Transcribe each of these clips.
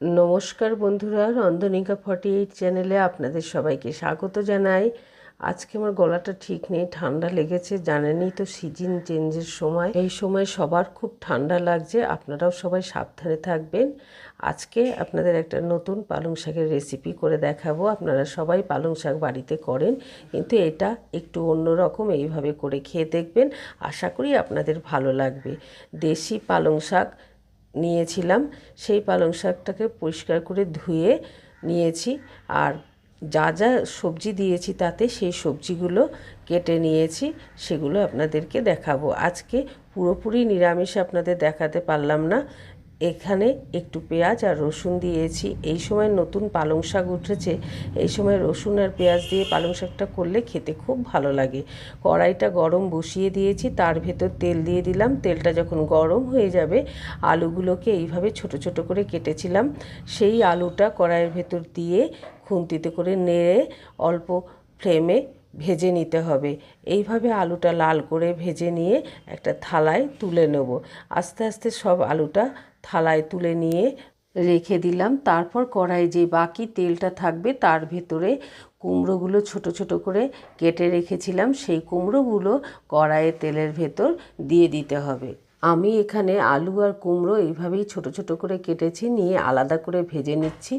নমস্কার বন্ধুরা, রন্ধনিকা forty eight চ্যানেলে আপনাদের সবাইকে স্বাগত জানাই। আজকে আমার গলাটা ঠিক নেই, ঠান্ডা লেগেছে, জানেনই তো সিজন চেঞ্জের সময়। এই সময় সবার খুব ঠান্ডা লাগছে, আপনারাও সবাই সাবধানে থাকবেন। আজকে আপনাদের একটা নতুন পালং শাকের রেসিপি করে দেখাবো। আপনারা সবাই পালং শাক বাড়িতে করেন, কিন্তু এটা একটু অন্যরকম, এইভাবে করে খেয়ে দেখবেন। আশা করি আপনাদের ভালো লাগবে। দেশি পালং শাক নিয়েছিলাম, সেই পালং শাকটাকে পরিষ্কার করে ধুয়ে নিয়েছি। আর যা যা সবজি দিয়েছি তাতে সেই সবজিগুলো কেটে নিয়েছি, সেগুলো আপনাদেরকে দেখাবো। আজকে পুরোপুরি নিরামিষ আপনাদের দেখাতে পারলাম না। এখানে একটু পেঁয়াজ আর রসুন দিয়েছি। এই সময় নতুন পালং শাক উঠেছে। এই সময় রসুন আর পেঁয়াজ দিয়ে পালং শাকটা করলে খেতে খুব ভালো লাগে। কড়াইটা গরম বসিয়ে দিয়েছি, তার ভেতর তেল দিয়ে দিলাম। তেলটা যখন গরম হয়ে যাবে, আলুগুলোকে এইভাবে ছোট ছোট করে কেটেছিলাম। সেই আলুটা কড়াইয়ের ভেতর দিয়ে খুন্তিতে করে নেড়ে অল্প ফ্লেমে ভেজে নিতে হবে। এইভাবে আলুটা লাল করে ভেজে নিয়ে একটা থালায় তুলে নেব। আস্তে আস্তে সব আলুটা থালায় তুলে নিয়ে রেখে দিলাম। তারপর কড়াই যে বাকি তেলটা থাকবে তার ভেতরে কুমড়োগুলো ছোট ছোট করে কেটে রেখেছিলাম। সেই কুমড়োগুলো কড়াইয়ের তেলের ভেতর দিয়ে দিতে হবে। আমি এখানে আলু আর কুমড়ো এইভাবেই ছোট ছোট করে কেটেছি, নিয়ে আলাদা করে ভেজে নিচ্ছি।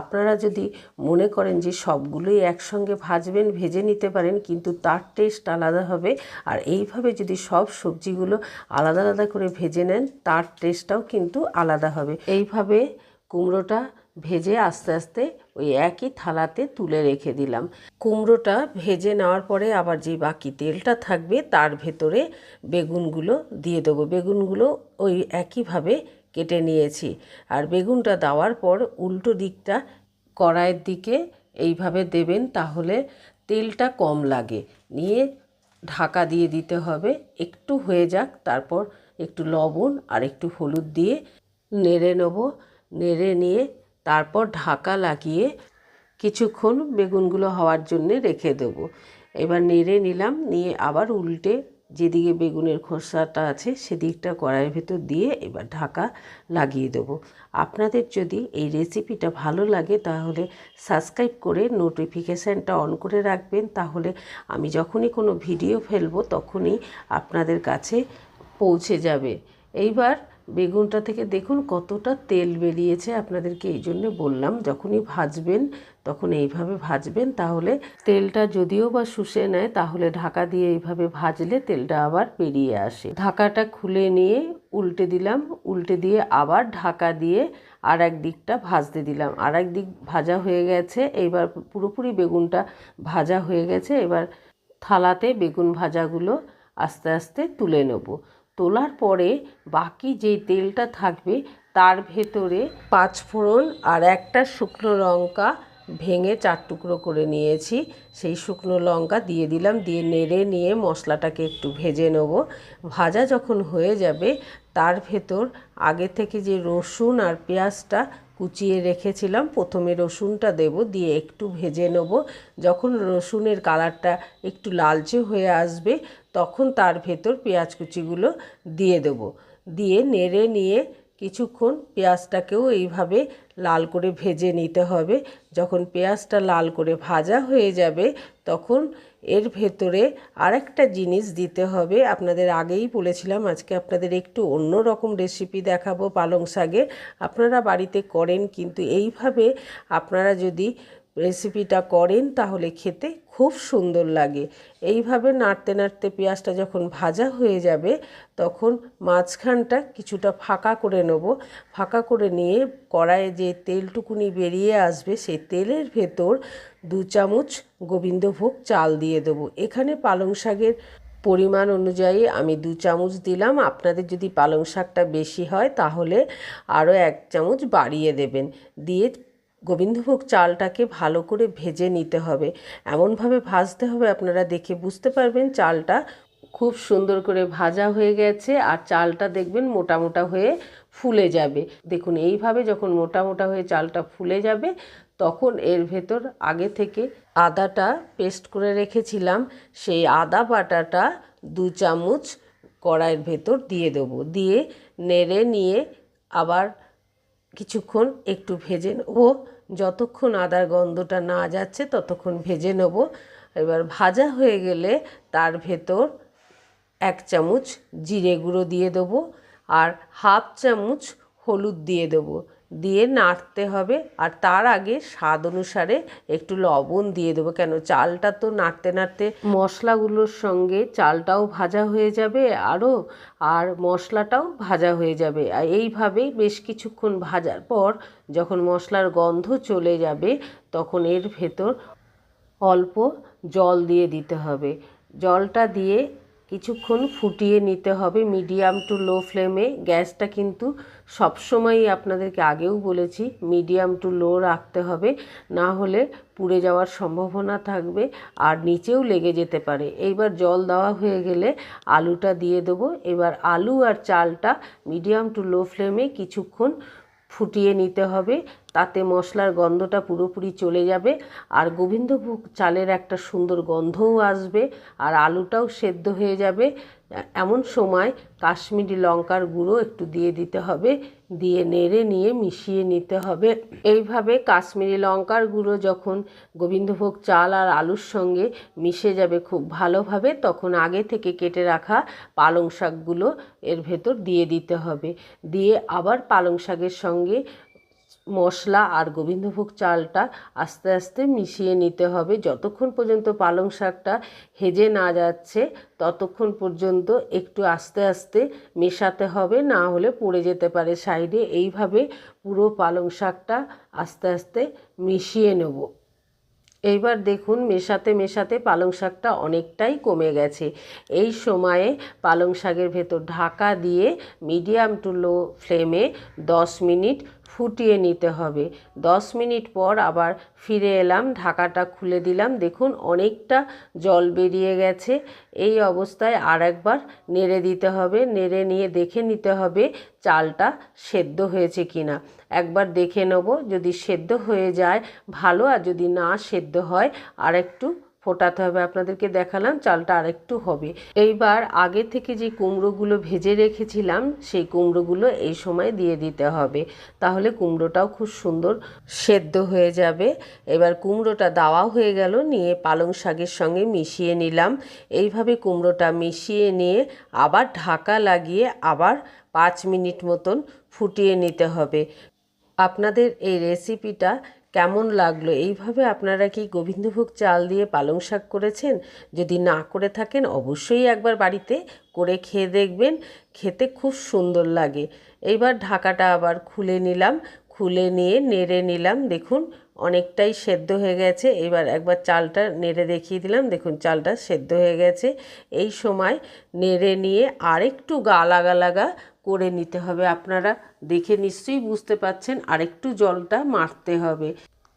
আপনারা যদি মনে করেন যে সবগুলোই একসঙ্গে ভাজবেন, ভেজে নিতে পারেন, কিন্তু তার টেস্ট আলাদা হবে। আর এইভাবে যদি সব সবজিগুলো আলাদা আলাদা করে ভেজে নেন, তার টেস্টটাও কিন্তু আলাদা হবে। এইভাবে কুমড়োটা ভেজে আস্তে আস্তে ওই একই থালাতে তুলে রেখে দিলাম। কুমড়োটা ভেজে নেওয়ার পরে আবার যে বাকি তেলটা থাকবে তার ভেতরে বেগুনগুলো দিয়ে দেবো। বেগুনগুলো ওই একইভাবে কেটে নিয়েছি। আর বেগুনটা দেওয়ার পর উল্টো দিকটা কড়াইয়ের দিকে এইভাবে দেবেন তাহলে তেলটা কম লাগে। নিয়ে ঢাকা দিয়ে দিতে হবে। একটু হয়ে যাক, তারপর একটু লবণ আর একটু হলুদ দিয়ে নেড়ে নেব। নেড়ে নিয়ে তারপর ঢাকা লাগিয়ে কিছুক্ষণ বেগুনগুলো হওয়ার জন্যে রেখে দেবো। এবার নেড়ে নিলাম, নিয়ে আবার উল্টে যেদিকে বেগুনের খোসাটা আছে সেদিকটা কড়াইয়ের ভেতর দিয়ে এবার ঢাকা লাগিয়ে দেবো। আপনাদের যদি এই রেসিপিটা ভালো লাগে তাহলে সাবস্ক্রাইব করে নোটিফিকেশানটা অন করে রাখবেন। তাহলে আমি যখনই কোনো ভিডিও ফেলব তখনই আপনাদের কাছে পৌঁছে যাবে। এইবার বেগুনটা থেকে দেখুন কতটা তেল বেরিয়েছে, আপনাদেরকে এই জন্য বললাম, যখনই ভাজবেন, তখন এইভাবে ভাজবেন, তাহলে তেলটা যদিও বা শুষে নেয়, তাহলে ঢাকা দিয়ে এইভাবে ভাজলে তেলটা আবার বেরিয়ে আসে। ঢাকাটা খুলে নিয়ে উল্টে দিলাম, উল্টে দিয়ে আবার ঢাকা দিয়ে আর এক দিকটা ভাজতে দিলাম। আর এক দিক ভাজা হয়ে গেছে, এইবার পুরোপুরি বেগুনটা ভাজা হয়ে গেছে, এবার থালাতে বেগুন ভাজাগুলো আস্তে আস্তে তুলে নেব। তোলার পরে বাকি যে তেলটা থাকবে, তার ভেতরে পাঁচ ফোড়ন আর একটা শুকনো লঙ্কা ভেঙে চার টুকরো করে নিয়েছি। সেই শুকনো লঙ্কা দিয়ে দিলাম, দিয়ে নেড়ে নিয়ে মশলাটাকে একটু ভেজে নেব। ভাজা যখন হয়ে যাবে, তার ভেতর আগে থেকে যে রসুন আর পেঁয়াজটা কুচিয়ে রেখেছিলাম। প্রথমে রসুনটা দেব, দিয়ে একটু ভেজে নেব। যখন রসুনের কালারটা একটু লালচে হয়ে আসবে, তখন তার ভেতর পেঁয়াজ কুচিগুলো দিয়ে দেবো। দিয়ে নেড়ে নিয়ে কিছুক্ষণ পেঁয়াজটাকেও এইভাবে লাল করে ভেজে নিতে হবে। যখন পেঁয়াজটা লাল করে ভাজা হয়ে যাবে, তখন এর ভেতরে আরেকটা জিনিস দিতে হবে। আপনাদের আগেই বলেছিলাম, আজকে আপনাদের একটু অন্য রকম রেসিপি দেখাবো পালং শাকের আপনারা বাড়িতে করেন, কিন্তু এইভাবে আপনারা যদি রেসিপিটা করেন, তাহলে খেতে খুব সুন্দর লাগে। এইভাবে নাড়তে নাড়তে পেঁয়াজটা যখন ভাজা হয়ে যাবে, তখন মাঝখানটা কিছুটা ফাঁকা করে নেব। ফাঁকা করে নিয়ে কড়াইয়ে যে তেলটুকুনি বেরিয়ে আসবে, সেই তেলের ভেতর দু চামচ গোবিন্দভোগ চাল দিয়ে দেবো। এখানে পালং শাকের পরিমাণ অনুযায়ী আমি দু চামচ দিলাম। আপনাদের যদি পালং শাকটা বেশি হয়, তাহলে আরও এক চামচ বাড়িয়ে দেবেন। দিয়ে গোবিন্দভোগ চালটাকে ভালো করে ভেজে নিতে হবে। এমনভাবে ভাজতে হবে, আপনারা দেখে বুঝতে পারবেন চালটা খুব সুন্দর করে ভাজা হয়ে গেছে আর চালটা দেখবেন মোটা মোটা হয়ে ফুলে যাবে। দেখুন, এইভাবে যখন মোটা মোটা হয়ে চালটা ফুলে যাবে তখন এর ভেতর আগে থেকে আদাটা পেস্ট করে রেখেছিলাম। সেই আদা বাটাটা দু চামচ কড়াইয়ের ভেতর দিয়ে দেবো। দিয়ে নেড়ে নিয়ে আবার কিছুক্ষণ একটু ভেজে নেব। যতক্ষণ আদার গন্ধটা না যাচ্ছে ততক্ষণ ভেজে নেব। এবার ভাজা হয়ে গেলে তার ভেতর এক চামচ জিরে গুঁড়ো দিয়ে দেবো আর হাফ চামচ হলুদ দিয়ে দেবো। দিয়ে নাড়তে হবে। আর তার আগে স্বাদ অনুসারে একটু লবণ দিয়ে দেবো। কেন চালটা তো নাড়তে নাড়তে মশলাগুলোর সঙ্গে চালটাও ভাজা হয়ে যাবে আরও আর মশলাটাও ভাজা হয়ে যাবে। আর এইভাবেই বেশ কিছুক্ষণ ভাজার পর যখন মশলার গন্ধ চলে যাবে, তখন এর ভেতর অল্প জল দিয়ে দিতে হবে। জলটা দিয়ে কিছুক্ষণ ফুটিয়ে নিতে হবে মিডিয়াম টু লো ফ্লেমে। গ্যাসটা কিন্তু সবসময়ই আপনাদেরকে আগেও বলেছি, মিডিয়াম টু লো রাখতে হবে, না হলে পুড়ে যাওয়ার সম্ভাবনা থাকবে আর নিচেও লেগে যেতে পারে। এইবার জল দেওয়া হয়ে গেলে আলুটা দিয়ে দেবো। এবার আলু আর চালটা মিডিয়াম টু লো ফ্লেমে কিছুক্ষণ ফুটিয়ে নিতে হবে। তাতে মশলার গন্ধটা পুরোপুরি চলে যাবে। আর গোবিন্দভোগ চালের একটা সুন্দর গন্ধও আসবে আর আলুটাও সেদ্ধ হয়ে যাবে। এমন সময় কাশ্মীরি লঙ্কার গুঁড়ো একটু দিয়ে দিতে হবে। দিয়ে নেড়ে নিয়ে মিশিয়ে নিতে হবে। এইভাবে কাশ্মীরি লঙ্কার গুঁড়ো যখন গোবিন্দভোগ চাল আর আলুর সঙ্গে মিশে যাবে খুব ভালোভাবে, তখন আগে থেকে কেটে রাখা পালং শাকগুলো এর ভেতর দিয়ে দিতে হবে। দিয়ে আবার পালং শাকের সঙ্গে মশলা আর গোবিন্দভোগ চালটা আস্তে আস্তে মিশিয়ে নিতে হবে। যতক্ষণ পর্যন্ত পালং শাকটা হেজে না যাচ্ছে, ততক্ষণ পর্যন্ত একটু আস্তে আস্তে মেশাতে হবে, না হলে পড়ে যেতে পারে। সাইডে এইভাবে পুরো পালং শাকটা আস্তে আস্তে মিশিয়ে নেব। এইবার দেখুন, মেশাতে মেশাতে পালং শাকটা অনেকটাই কমে গেছে। এই সময়ে পালং শাকের ভেতর ঢাকা দিয়ে মিডিয়াম টু লো ফ্লেমে দশ মিনিট ফুটিয়ে নিতে হবে। দশ মিনিট পর আবার ফিরে এলাম, ঢাকাটা খুলে দিলাম। দেখুন, অনেকটা জল বেরিয়ে গেছে। এই অবস্থায় আর একবার নেড়ে দিতে হবে। নেড়ে নিয়ে দেখে নিতে হবে চালটা সেদ্ধ হয়েছে কিনা। একবার দেখে নেব যদি সেদ্ধ হয়ে যায় ভালো, আর যদি না সেদ্ধ হয় আর একটু ফোটাতে হবে, আপনাদেরকে দেখালাম, চালটা আরেকটু হবে। এইবার আগে থেকে যে কুমড়োগুলো ভেজে রেখেছিলাম, সেই কুমড়োগুলো এই সময় দিয়ে দিতে হবে। তাহলে কুমড়োটাও খুব সুন্দর সেদ্ধ হয়ে যাবে। এবার কুমড়োটা দেওয়া হয়ে গেল, নিয়ে পালং শাকের সঙ্গে মিশিয়ে নিলাম। এইভাবে কুমড়োটা মিশিয়ে নিয়ে আবার ঢাকা লাগিয়ে আবার পাঁচ মিনিট মতন ফুটিয়ে নিতে হবে। আপনাদের এই রেসিপিটা কেমন লাগল? এইভাবে আপনারা কি গোবিন্দভোগ চাল দিয়ে পালং শাক করেছেন? যদি না করে থাকেন, অবশ্যই একবার বাড়িতে করে খেয়ে দেখবেন। খেতে খুব সুন্দর লাগে। এইবার ঢাকাটা আবার খুলে নিলাম। খুলে নিয়ে নেড়ে নিলাম। দেখুন, অনেকটাই সেদ্ধ হয়ে গেছে। এবার একবার চালটা নেড়ে দেখিয়ে দিলাম। দেখুন, চালটা সেদ্ধ হয়ে গেছে। এই সময় নেড়ে নিয়ে আরেকটু গালা গালাগা করে নিতে হবে। আপনারা দেখে নিশ্চয়ই বুঝতে পাচ্ছেন আরেকটু জলটা মারতে হবে।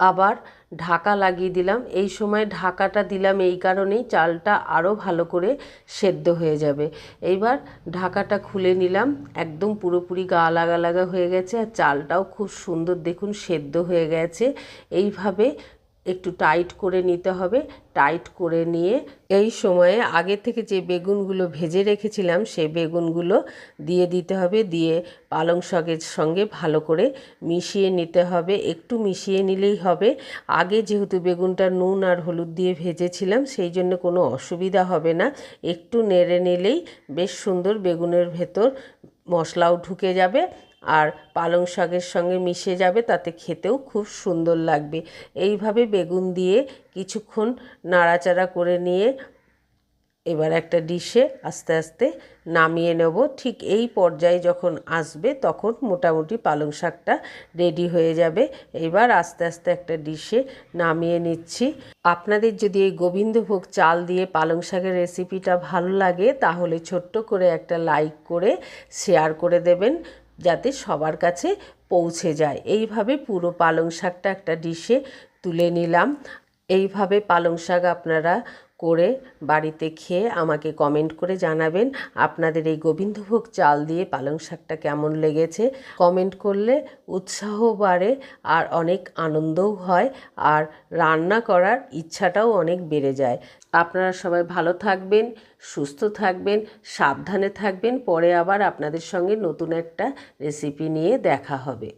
আবার ঢাকা লাগিয়ে দিলাম। এই সময় ঢাকাটা দিলাম এই কারণেই চালটা আরও ভালো করে সেদ্ধ হয়ে যাবে। এইবার ঢাকাটা খুলে নিলাম। একদম পুরোপুরি গা লাগা লাগা হয়ে গেছে আর চালটাও খুব সুন্দর দেখুন সেদ্ধ হয়ে গেছে। এইভাবে একটু টাইট করে নিতে হবে। টাইট করে নিয়ে এই সময়ে আগে থেকে যে বেগুনগুলো ভেজে রেখেছিলাম সেই বেগুনগুলো দিয়ে দিতে হবে। দিয়ে পালং শাকের সঙ্গে ভালো করে মিশিয়ে নিতে হবে। একটু মিশিয়ে নিলেই হবে। আগে যেহেতু বেগুনটা নুন আর হলুদ দিয়ে ভেজেছিলাম, সেই জন্য কোনো অসুবিধা হবে না। একটু নেড়ে নিলেই বেশ সুন্দর বেগুনের ভেতর মশলাও ঢুকে যাবে। আর পালং শাকের সঙ্গে মিশে যাবে, তাতে খেতেও খুব সুন্দর লাগবে। এইভাবে বেগুন দিয়ে কিছুক্ষণ নাড়াচাড়া করে নিয়ে এবার একটা ডিশে আস্তে আস্তে নামিয়ে নেব। ঠিক এই পর্যায়ে যখন আসবে, তখন মোটামুটি পালং শাকটা রেডি হয়ে যাবে। এবার আস্তে আস্তে একটা ডিশে নামিয়ে নিচ্ছি। আপনাদের যদি এই গোবিন্দভোগ চাল দিয়ে পালং শাকের রেসিপিটা ভালো লাগে, তাহলে ছোট্ট করে একটা লাইক করে শেয়ার করে দেবেন। যাতে সবার কাছে পৌঁছে যায়। এইভাবে পুরো পালং শাকটা একটা ডিশে তুলে নিলাম। এইভাবে পালং শাক আপনারা করে বাড়িতে খেয়ে আমাকে কমেন্ট করে জানাবেন আপনাদের এই গোবিন্দভোগ চাল দিয়ে পালং শাকটা কেমন লেগেছে। কমেন্ট করলে উৎসাহ বাড়ে আর অনেক আনন্দও হয় আর রান্না করার ইচ্ছাটাও অনেক বেড়ে যায়। আপনারা সবাই ভালো থাকবেন, সুস্থ থাকবেন, সাবধানে থাকবেন। পরে আবার আপনাদের সঙ্গে নতুন একটা রেসিপি নিয়ে দেখা হবে।